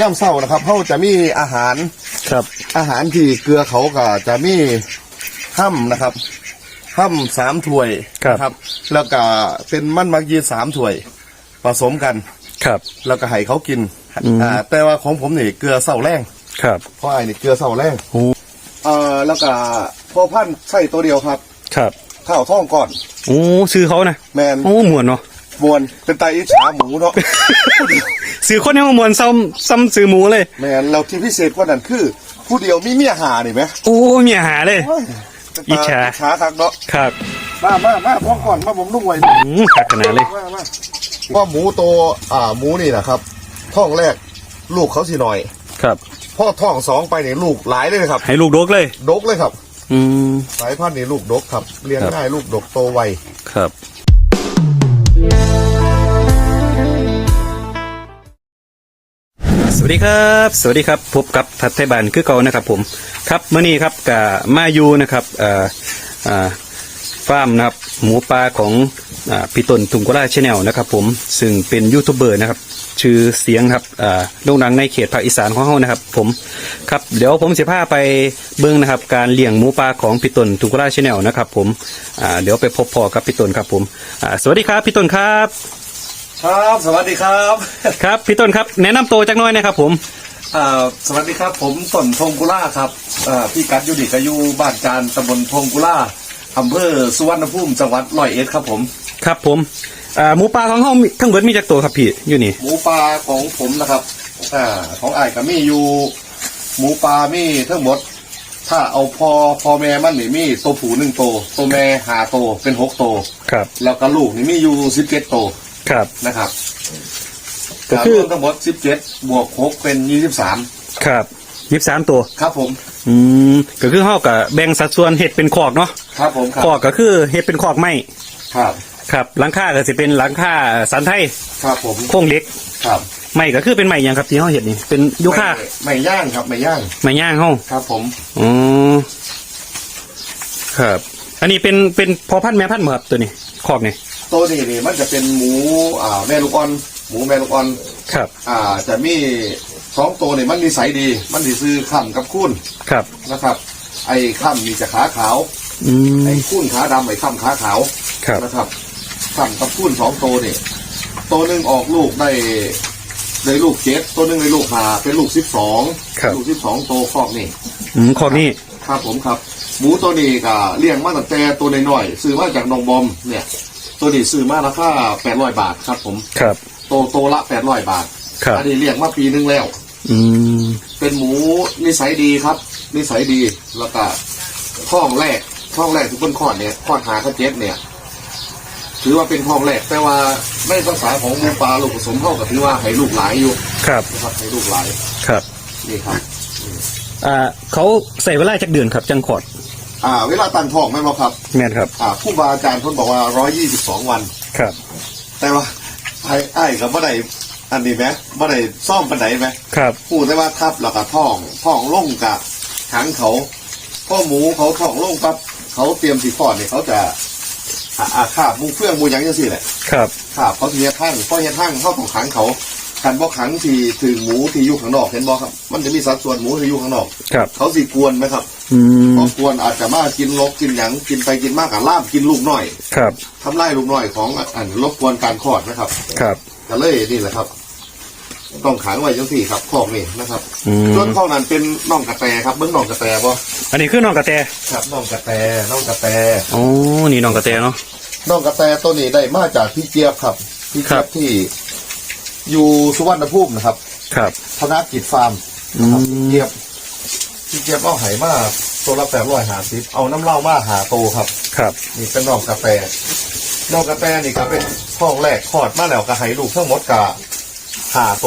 ย่ำเศร้านะครับเขาจะมีอาหารครับ อาหารที่เกลือเขาก็จะมีห้ำนะครับห้ำสามถ้วยครับนะแล้วก็เป็นมันมักยีสามถ้วย ผสมกันครับ แล้วก็ให้เขากินอืมอ่าแต่ว่าของผมนี่เกลือเศร้าแรงครับเพราะไอ้นี่เกลือเศร้าแรงโอ้เอ่อแล้วก็พอพันธุ์ใส่ตัวเดียวครับ ครับข้าวท่องก่อนโอ้ซื้อเขานะแมนโอ้หมวนเนาะ มวนเป็นไตอิจฉาหมูเนาะซื้อคนยังมามวนซ้ำซ้ำซื้อหมูเลยแมนเราที่พิเศษกว่านั้นคือ ผู้เดียวมีเมียหานี่ไหมโอ้เมียหาเลยอิจฉาอิจฉาครับเนาะครับมามามาท้องก่อนมาผมนุ่งไว้อืมขัดขนาดเลยมามาว่าหมูโตวอ่าหมูนี่นะครับท้องแรกลูกเขาสิหน่อย ครับพ่อท้องสองไปเนี่ยลูกหลายเลยครับ ให้ลูกดกเลย ดกเลยครับ อืมสายพันธุ์นี่ลูกดกครับเลี้ยงครับง่ายลูกดกโตไวครับ วัสดีครับ สวัสดีครับ พบกับทัดไทยบานคือเก่านะครับ ผมครับเมื่อนี้ครับกับมาอยู่นะครับเอ่อเอ่อฟาร์มนะครับหมูปลาของอ่าพี่ต้นตุงกุลาชแนลนะครับ ผมซึ่งเป็นยูทูบเบอร์นะครับ ชื่อเสียงครับอ่าโด่งดังในเขตภาคอีสานของเขานะครับ ผมครับเดี๋ยวผมจะพาไปเบิ้งนะครับ การเลี้ยงหมูปลาของพี่ต้นตุงกุลาชแนลนะครับ ผมอ่าเดี๋ยวไปพบพอกับพี่ต้นครับผมอ่าสวัสดีครับพี่ต้นครับ ครับสวัสดีครับครับพี่ต้นครับแนะนำตัวจักหน้อยนะครับผมอ่าสวัสดีครับ ผมต้นพงกุล่าครับอ่าพี่กัดอยูดิกอายุบ้านจานตำบลพงกุล่าอำเภอสุวรรณภูมิจังหวัดร้อยเอ็ดครับผม ครับผมอ่าหมูปลาของเขามีทั้งเบิดมีจักตัวครับพี่อยู่นี่ หมูปลาของผมนะครับอ่าของไอ้ายก็มีอยู่ หมูปลามีทั้งหมด ถ้าเอาพอพอแม่มันนี่มีตัวผูหนึ่งตัวตัวแม่หาตัวเป็นหกตัวครับแล้วก็ลูกนี่มีอยู่สิบเจ็ดตัว ครับ นะครับก็คือ รวมทั้งหมดสิบเจ็ดบวกหกเป็นยี่สิบสามครับยี่สามตัว ครับผม อืมก็คือเขากับแบ่งสัดส่วนเห็ดเป็นขอกเนาะครับผมครัขอกก็คือเห็ดเป็นขอกไม้ครับครับหลังคาก็จะเป็นหลังคาสันไทยครับผมโครงเหล็กครับไม้ก็คือเป็นไม้หยังครับที่เขาเห็ดนี่เป็นยูคาไม่ไม่ย่างครับไม่ย่างไม้ย่างเขาครับผมอ๋อครับ อันนี้เป็นเป็นพอพันธุ์แม่พันธุ์เหรอครับตัวนี้ขอกนี่ ตัวนี้นี่มันจะเป็นหมูอ่าแม่ลูกอ่อน หมูแม่ลูกอ่อน ครับ อ่าจะมีสองตัวนี่มันนิสัยดี มันสิซื้อข้ามกับคุ้นครับ นะครับ ไอ้ข้ามนี่จะขาขาว อืม ไอ้คุ้นขาดำไอ้ข้ามขาขาวครับ นะครับข้ามกับคุ้นสองตัวนี่ตัวหนึ่งออกลูกได้ได้ลูกเจ็ดตัวหนึ่งได้ลูกหาเป็นลูกสิบสองครับ ลูกสิบสองตัวคอกนี่ อืมขอกนี่ ครับผมครับ หมูตัวนี้ก็เลี้ยงมาตั้งแต่ตัวน้อยๆซื้อมาจากนองบอมเนี่ย ตัวนี้ซื้อมาราคาแปดร้อยบาทครับ ผมครับ โตโตละแปดร้อยบาทครับ อันนี้เลี้ยงมาปีนึงแล้ว อืม เป็นหมูนิสัยดีครับ นิสัยดีแล้วก็ท้องแรกท้องแรกที่เพิ่นคลอดเนี่ยคลอดหากระเจ็ดเนี่ย ถือว่าเป็นท้องแรกแต่ว่าในภาษาของหมูปลาลูกผสมเท่ากับถือว่าให้ลูกหลายอยู่ครับ นะครับให้ลูกหลายครับ นี่ครับ อ่า เขาใส่เวลาจักเดือนครับ จังขอด อ่า เวลาตั้งท้องไหมนบ่ครับ แม่นครับ อ่าผู้บาอาจารย์เพิ่นบอกว่าร้อยยี่สิบสองวัน ครับ แต่ว่าไอ้ไอ้กับบ่ได้อันนี้ไหมบ่ได้ซ่อมปันไหนไหมครับ พูดได้ว่าทับแล้วก็ท่องท่องลงกับหางเขาพ่อหมูเขาท่องลงปั๊บเขาเตรียมสีฟอดเนี่ยเขาจะอาอาขาบหมูเฟื่องหมูหยังจังสี่แหละครับขาบเขาทีเฮ็ดทั้งพอเฮ็ดทั้งเขาต้องขังเขา ขันบ่ขังที่ถึงหมูที่อยู่ข้างนอกเห็นบ่ครับ มันจะมีสัดส่วนหมูที่อยู่ข้างนอก ครับ เขาสิกวนไหมครับอืมพอกวนอาจจะมากินลกกินหยังกินไปกินมากกับล่ามกินลูกน้อยครับ ทำลายลูกน้อยของอันรบกวนการคลอดนะครับครับ ก็เลยนี่แหละครับ ต้องขังไว้จังสี่ครับคอกนี่นะครับอืม ส่วนคอกนั้นเป็นน่องกระแตครับเบิ้งน่องกระแตบ่อันนี้คือน้องกระแตครับน่องกระแตน่องกระแต อ๋อนี่น้องกระแตเนาะน่องกระแตตัวนี้ได้มาจากพี่เจี๊ยบครับพี่ครัเจี๊ยบบที่ อยู่สุวรรณภูมินะครับ ครับ ธนกิจฟาร์มนะครับอืมพี่เจี๊ยบพี่เจี๊ยบเอาไหมาตัวละแปดร้อยหาสิบเอาน้ำเหล้ามาหาโตครับ ครับ นี่เป็นน่องกระแตน่องกระแตนี่ก็เป็นท้องแรกคลอดมาแล้วก็ให้ลูกทั้งหมดกะหาโต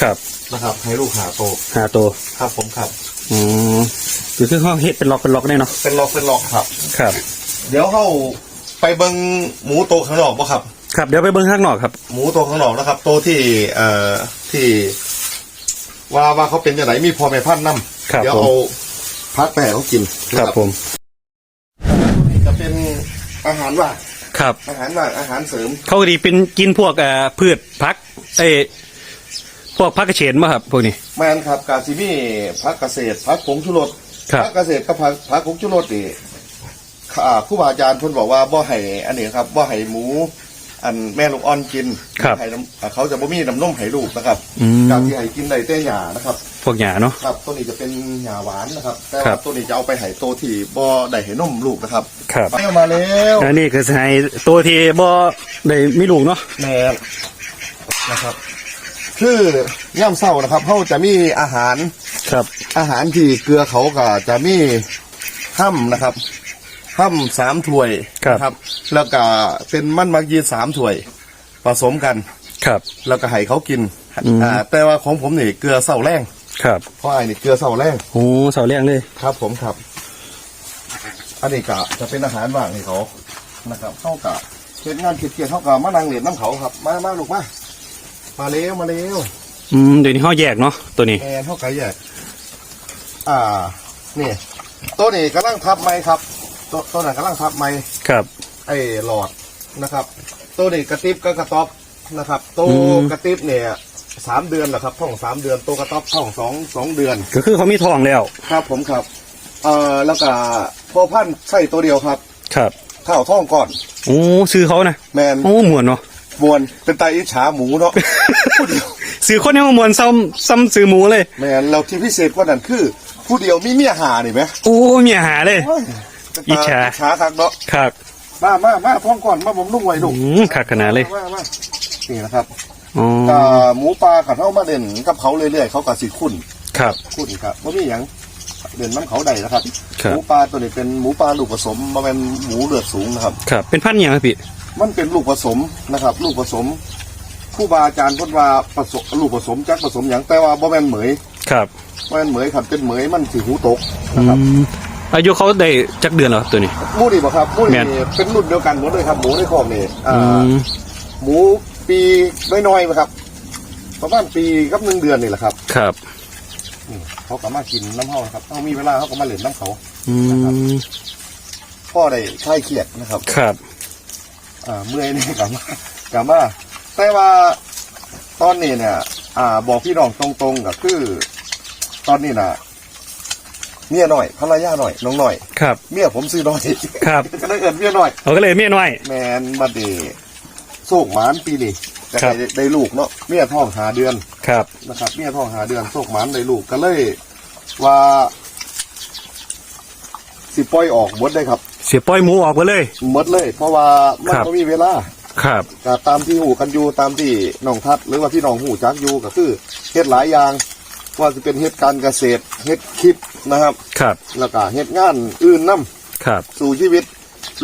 ครับนะครับให้ลูกหาโตหาตัวครับผมครับอ๋อคือคือเขาเฮ็ดเป็นล็อกเป็นล็อกได้เนาะเป็นล็อกเป็นล็อกครับ ครับ เดี๋ยวเข้าไปเบิงหมูโตวข้างนอกบ่ครับ ครับเดี๋ยวไปเบิ้งข้างนอกครับ หมูโตวข้างนอกนะครับ ตัวที่เอ่อที่ ว่าว่าเขาเป็นยังไงมีพอแม่พันธุ์นํครับเดี๋ยวผม เอาพักแปะเขากินครับผมนี่จะเป็นอาหารว่างครับ อาหารว่างอาหารเสริม เขาก็ดีเป็นกินพวกเอ่อพืชผักเอ้ยพวกพักเกษตรมาครับ พวกนี้ แมนครับกาซิมีพักเกษตรพักผงชูรสครับ พักเกษตรกับพักพักผงชูรสนี่อ่าผู้บาอาจารย์เพิ่นบอกว่าบ่ให้อันนี้ครับบ่ให้หมู อันแม่ลูกอ่อนกินครับให้น้ำอ่าเขาจะบ่มีน้ำนมให้ลูกนะครับอืม การที่ให้กินได้แต่หญ้านะครับ พวกหยาเนาะ ครับตัวนี้จะเป็นหญ้าหวานนะครับ แต่ครัว่าบ ตัวนี้จะเอาไปให้โตวที่บ่ได้ให้นมลูกนะครับครับไปเอามาแล้วอันนี้คือให้ตัวที่บ่ได้มีลูกเนาะ แม่นะครับ คือย่ำเศร้านะครับเขาจะมีอาหาร ครับ อาหารที่เกลือเขาก็จะมีห้ำนะครับ ห้ำสามถ้วยครับนะแล้วก็เป็นมันมักยีสามถ้วย ผสมกัน ครับ แล้วก็ให้เขากินอืมอ่าแต่ว่าของผมนี่เกลือเศร้าแรงครับเพราะไอ้นี่เกลือเศร้าแรงโอ้เสาเลี้ยงเลย ครับ ผมครับ อันนี้ก็จะเป็นอาหารว่างให้เขานะครับเข้ากับเฮ็ดงานเกียรๆเข้ากับมานั่งเหรียญน้ำเขาครับ มามาลูกมามาเร็วมาเร็วอืมเดี๋ยวนี้เขาแยกเนาะตัวนี้ แอนเข้าไก่แยกอ่า นี่ตัวนี้กำลังทับไม้ครับ ตัวตัวนั้นกำลังทับไม้ครับ ไอ้หลอดนะครับ ตัวนี้กระติบกับกระต๊อบนะครับตัวอืมกระติบเนี่ยสามเดือนแหละครับท้องสามเดือนตัวกระต๊อบท้องสองสองเดือน ก็คือเขามีทองแล้ว ครับผมครับ เอ่อแล้วก็พอพันธุ์ใส่ตัวเดียวครับครับข้าวท้องก่อนโอ้ซื้อเขานะแมนโอ้หมวนเนาะมวนเป็นไตอิจฉาหมูเนาะผู้เดียวซื้อคนนี้มามวนซ้ำซ้ำซื้อหมูเลยแมนเราที่พิเศษกว่านั้นคือ ผู้เดียวมีเมียหานี่ไหมโอ้มีอาหารเลย เป็นตอิจฉาอิจฉาครับเนาะครับมามามาท้องก่อนมาผมลุงไว้ลูกอืมขาดขนาดเลยมามานี่นะครับอ๋อก็หมูปลาขัดเข้ามาเด่นกับเขาเรื่อยๆเขาก็สิคุ้นครับ คุ้นครับว่ามีอย่างเด่นน้ำเขาใดนะครับ ครับ หมูปลาตัวนี้เป็นหมูปลาลูกผสมมาเป็นหมูเลือดสูงนะครับ ครับ เป็นพันธุ์หยังครับพี่มันเป็นลูกผสมนะครับ ลูกผสมผู้บาอาจารย์เพ่นว่าผสมลูกผสมจักผสมอย่างแต่ว่าบ่แม่นเหมยครับบ่แม่นเหมยครับเป็นเหมยมันสิหูตกอืนะครับ ม อายุเขาได้จักเดือนเหรอตัวนี้ หมูนี่บ่ครับหมูแม่นี่น เป็นรุ่นเดียวกันหมดเลยครับ หมูในคอกนี่อ่าอืมหมูปีน้อยๆครับประมาณปีกับหนึ่งเดือนนี่แหละครับครับนี่เขาก็มากินน้ำเฮานะครับเขามีเวลาเขาก็มาเล่นน้ำเขาอืมพ่อได้คลายเครียดนะครับ ครับ อ่าเมื่อยนี่กลับมากลับมาแต่ว่าตอนนี้เนี่ย อ่า บอกพี่น้องตรงๆก็คือ ตอนนี้น่ะ เมียหน่อยภรรยาหน่อยน้องหน่อย ครับ เมียผมซื้อหน่อยครับ ก็เลยเอินเมียหน่อยเขาก็เลยเมียน้อย แมนมาเดโศกหมานปีนี้แต่ครับ ได้ได้ลูกเนาะเมียท้องหาเดือนครับ นะครับเมียท้องหาเดือนโศกหมันได้ลูกก็เลย ว่า สิปล่อยออกหมดได้ครับเสียปล่อยหมูออกไปเลย หมดเลย เพราะว่ามันครับ ก็มีเวลา ครับ ก็ตามที่หูกันอยู่ตามที่น้องทัดหรือว่าพี่น้องหูจักอยู่ก็คือเฮ็ดหลายอย่าง ว่าจะเป็นเฮ็ดการเกษตรเฮ็ดคลิปนะครับ ครับ แล้วก็เฮ็ดงานอื่นนํครับ สู่ชีวิต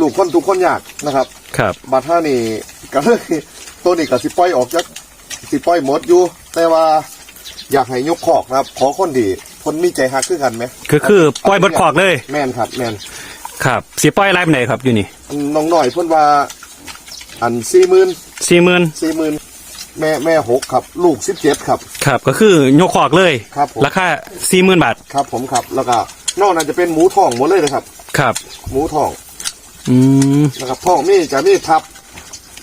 ลูกคนทุกคนยากนะครับ ครับ บัดท่านี่ก็เลยตัวนี้ก็สิปล่อยออกจากสิปล่อยหมดอยู่ แต่ว่าอยากให้ยกขอกนะครับ ขอคนดีคนมีใจฮักคือกันไหมก็คือปล่อยบดขอกเลย แม่นครับ แม่นครับเสียปล่อยอะไรไปไหนครับอยู่นี่น้องหน่อยเพิ่นว่า อันสี่หมื่นสี่หมื่นสี่หมื่น แม่แม่หกครับ ลูกสิบเจ็ดครับ ครับก็คือยกขอกเลยครับผม ราคาสี่หมื่นบาทครับผมครับ แล้วก็นอกนั้นจะเป็นหมูทองหมดเลยนะครับ ครับหมูทองอืมนะครับทองมีจะมีทับ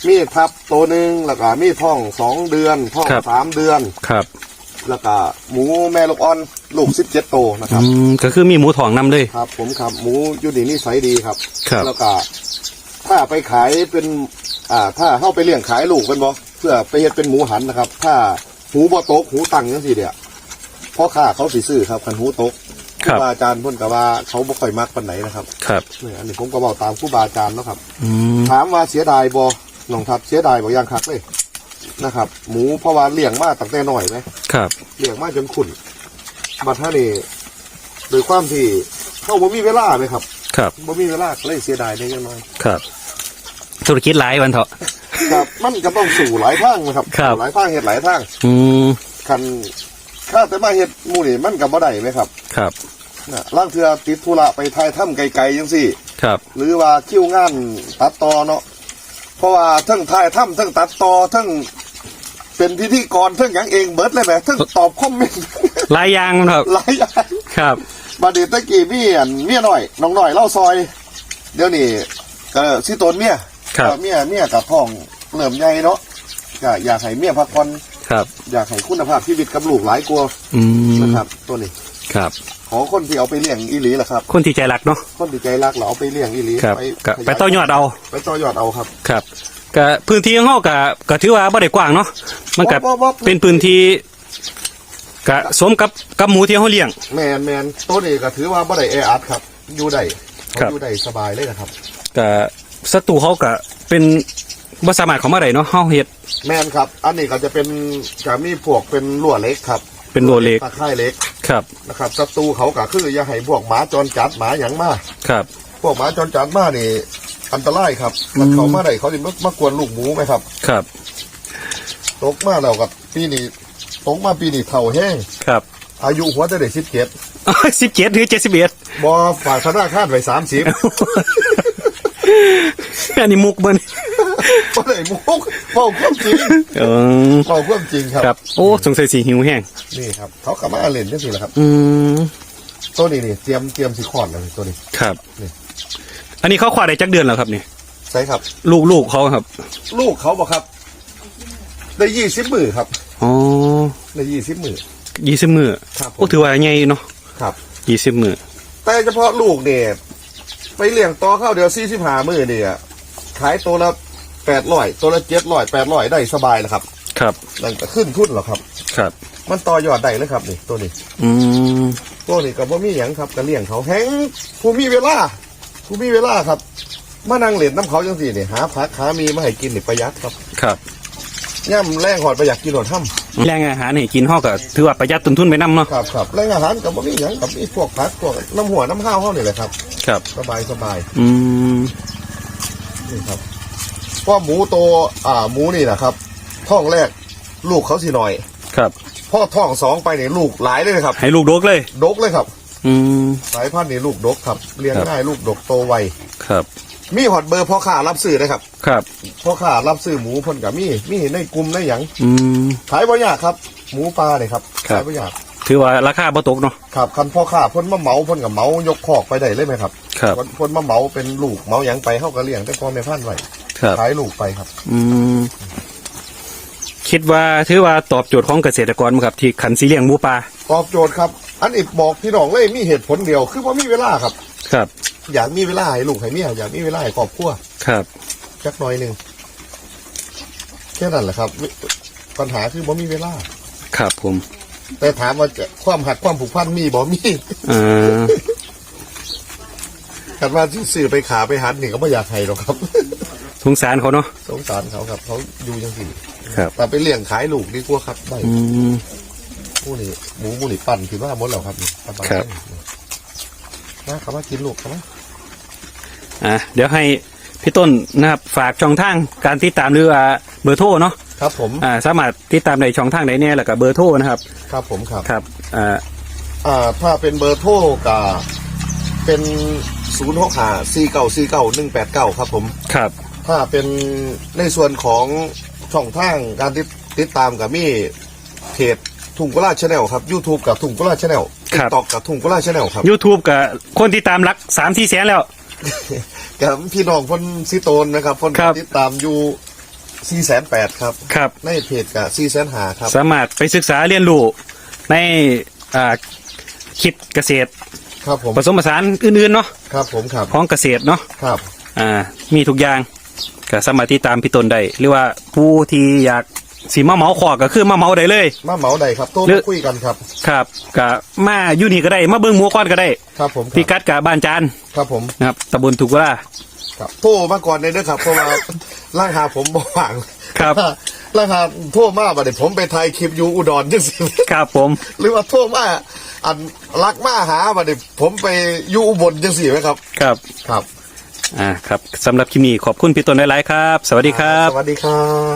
มีทับตัวหนึ่งแล้วก็มีทองสองเดือนทองสามเดือน ครับแล้วก็หมูแม่ลูกอ่อน ลูกสิบเจ็ดโตวนะครับอืมก็คือมีหมูถ่องนำเลย ครับ ผมครับหมูอยูดีนี่ใสยดีครับ ครับ แล้วก็ถ้าไปขายเป็น อ่า ถ้าเข้าไปเลี้ยงขายลูกเป็นบ่ เพื่อไปเฮ็ดเป็นหมูหันนะครับ ถ้าหูบ่ตกหูตังจังซี่เดียพ่อค้าเขาสิซื้อครับคันหูตกครัครูบบาอาจารย์เพิ่นก็ว่าเขาบ่ค่อยมักปานไหนนะครับครับนี่อันนี้ผมก็บอกตามครูบาอาจารย์เนาะครับอืมถามว่าเสียดายบ่น้องทัดเสียดายบ่อย่างคักเลยนะครับ หมูเพราะว่าเลี้ยงมาตั้งแต่น้อยไหมครับเลี้ยงมาจนขุ่นบัดท่านี่โดยความที่เขาบ่มีเวลาไหมครับ ครับบ่มีเวลาก็เลยเสียดายในยังน้อยครับ ธุรกิจหลายวันเถอะ ครับมันก็ต้องสู่หลายทางนะครับ ครับ หลายทางเฮ็ดหลายทางอืมคันข้าแต่มาเฮ็ดหมู่นี่มันก็บ่ได้ไหมครับครับ นะล่างเทือติดธุระไปทายถ้ำไกลๆจังซี่ ครับ หรือว่าคิวงานตัดต่อเนาะเพราะว่าทั้งทายถ้ำทั้งตัดต่อทั้งเป็นพิธีกรทั้งอย่างเองเบิดเลยแหมทั้งตอบคอมเมนต์ หลายอย่างมันเถอะหลายอย่างครับบาดนีตะกี้มีอันเมียหน่อยน้องหน่อยเล่าซอย เดี๋ยวนี้ก็สิโตนเมีย ครับก็เมียเมียกับท้องเริ่มใหญ่เนาะก็อยากให้เมียพักผ่อนครับ อยากให้คุณภาพชีวิตกับลูกหลายกลัวาอืมนะครับ ตัวนี้ครับ ขอคนที่เอาไปเลี้ยงอีหลีแหละครับ คนที่ใจรักเนาะ คนที่ใจรักเราเอาไปเลี้ยงอีหลีครับไปก็ไปต่อยอดเอา ไปต่อยอดเอาครับ ครับก็พื้นที่ของเฮาก็ก็ถือว่าบ่ได้กว้างเนาะ มันก็บ่บ่บ่ เป็นพื้นที่ก็สมกับกับหมูที่เฮาเลี้ยง แมนแมนตัวนี้ก็ถือว่าบ่ได้แออัดครับ อยู่ได้เขาครับ อยู่ได้สบายเลยนะครับ ก็ ศัตรูเขาก็เป็นบ่สามารถเข้ามาได้เนาะเฮาเฮ็ด แมนครับ อันนี้ก็จะเป็นจะมีพวกเป็นลวดเล็กครับเป็นโลเล็ก ตะไคร่เล็กครับ นะครับศัตรูเขาก็คืออย่าให้พวกหมาจรจัดหมาหยังมา ครับ พวกหมาจรจัดมานี่อันตรายครับมันเขามาได้เขาจะมากวนลูกหมูไหมครับ ครับ ตกมาแล้วกับปีนี้ตกมาปีนี้เท่าแห้ง ครับอายุหัวจะได้สิบเจ็ด17หรือ71บอฝากธนาคารไว้สามสิบ อันนี้มุกเบิ่นก็ได้มุกเฝ้าความจริงเออเฝ้าความจริงครับ ครับ โอ้สงสัยสิหิวแห้งนี่ครับ เขากลับมาเล่นได้สิแหละครับ อืมตัวนี้นี่เตรียมเตรียมสิคลอดแล้วนี่ตัวนี้ ครับ นี่ อันนี้เขาควาได้จักเดือนแล้วครับนี่ใช่ครับ ลูกลูกเขาครับลูกเขาบอกครับ ได้ยี่สิบมือครับ อ๋อได้ยี่สิบมือ20มื้อครับผม โอ้ถือว่าใหญ่เนาะครับ20มื้อแต่เฉพาะลูกเนี่ย ไปเลี้ยงต่อเข้าเดียวสี่สิบห้ามือเนี่ยขายตัวละแปดร้อยตัวละเจ็ดร้อยแปดร้อยได้สบายแล้วครับ ครับนั่นก็ขึ้นทุนแล้วครับ ครับ มันต่อยอดได้เลยครับนี่ตัวนี้ อืมตัวนี้ก็บ่มีหยังครับก็เลี้ยงเขาแห้งผู้มีเวลาผู้มีเวลาครับมานั่งเล่นน้ำเขาจังสี่นี่หาผักหามีมาให้กินนี่ประหยัดครับ ครับย่ำแรงหอดประหยัดกินหอดถ้ แรงอาหารให้กินเฮาก็ถือว่าประหยัดต้นทุนไปนํเนาะำครับครับแรงอาหารกับบ่มีหยังกับมีพวกผักพวกน้ำหัวน้ำข้าวเขานี่แหละครับ ครับ สบายสบายอืมนี่ครับเพราะหมูโตอ่าหมูนี่นะครับท้องแรก ลูกเขาสิหน่อยครับ พ่อท้องสองไปเนี่ยลูกหลายเลยครับให้ลูกดกเลย ดกเลยครับ อืมสายพันธุ์นี่ลูกดกครับเลี้ยงครับง่ายลูกดกโตไวครับ มีหอดเบอร์พ่อค้ารับซื้อนะครับครับ พ่อค้ารับซื้อหมูเพ่นกับมีมีในกลุ่มในหยังอืม ขายบ่ยากครับ หมูปลาเนี่ยครับครับ ขายบ่ยากถือว่าราคาบ่ตกเนาะ ครับคันพ่อค้าเพ่นมาเหมาเพ่นกับเหมายกคอกไปได้เลยไหมครับครับ เพ่นเพ่นมาเหมาเป็นลูกเหมาหยังไปเข้ากับเลี้ยงแต่พ่อแม่พันธุ์ไว้ครับ ขายลูกไปครับ อืม คิดว่าถือว่าตอบโจทย์ของเกษตรกรบ่ครับ ที่ขันสีเลี้ยงหมูปลา ตอบโจทย์ครับ อันนี้บอกพี่น้องเลยมีเหตุผลเดียว คือว่ามีเวลาครับ ครับ อยากมีเวลาให้ลูกให้เมียอยากมีเวลาให้ครอบครัวครับจักหน่อยหนึ่งแค่นั้นแหละครับ ปัญหาคือบ่มีเวลา ครับผม แต่ถามว่าจะความหักความผูกพันมีบ่มีอ่ากันว่าที่สื่อไปขาไปหันนี่ก็ไม่อยากให้หรอกครับ สงสารเขาเนาะสงสารเขาครับ เขาอยู่ยังสี่ครับแต่ไปเลี้ยงขายลูกดีกว่าครับได้อืม ผู้นี่หมูหมูนี่ปั่นคือว่าหมดแล้วครับนี่สบายครับ นะครับว่ากินลูกครับอะเดี๋ยวให้พี่ต้นนะครับฝากช่องทางการติดตามหรือว่าเบอร์โทรเนาะครับผมอ่าสามารถติดตามในช่องทางไหนเนี่ยแล้วก็เบอร์โทรนะครับครับผมครับครับอ่าอ่าถ้าเป็นเบอร์โทรกับเป็นศูนย์หกห้าสี่เก้าสี่เก้าหนึ่งแปดเก้าครับผมครับ ถ้าเป็นในส่วนของช่องทางการติดติดตามกับมี่เพจ ทุ่งกุลาชาแนลครับ YouTube กับทุ่งกุลาชาแนลครับตอกกับทุ่งกุลาชาแนลครับ YouTube กับคนที่ตามรักสามที่แสนแล้ว กับพี่น้องคนซิโตนนะครับคนครับ ติดตามอยู่สี่แสนแปดครับ ครับ ในเพจกับสี่แสนหาครับ สามารถไปศึกษาเรียนรู้ในอ่าคิดเกษตร ครับผมผสมผสานอื่นๆเนาะครับผมครับของเกษตรเนาะครับ อ่ามีทุกอย่างก็สามารถติดตามพี่ต้นได้หรือว่าผู้ที่อยาก สีมาเหมาขอก็คือมาเหมาได้เลย มาเหมาใดครับโทรหรืมาอคุยกันครับ ครับก็มาอยู่นี่ก็ได้ มาเบิ่งหมูก้อนก็ได้ครับผมพี่กัดกับบ้านจานครับผมนะครับตำบลถูกว่า ครับโทรมาก่อนเลยนะครับเพราะว่า ร่างหาผมบ่ว่างครับ ร่างหาโทรมาบัดนี้ผมไปถ่ายคลิปอยู่อุดรจังสิครับผม หรือว่าโทรมาอันรักมาหาบัดนี้ผมไปอยู่อุบลจังสิไหมครับ ครับ ครับอ่าครับสำหรับคลิปนี้ขอบคุณพี่ต้นหลายๆครับ สวัสดีครับ สวัสดีครับ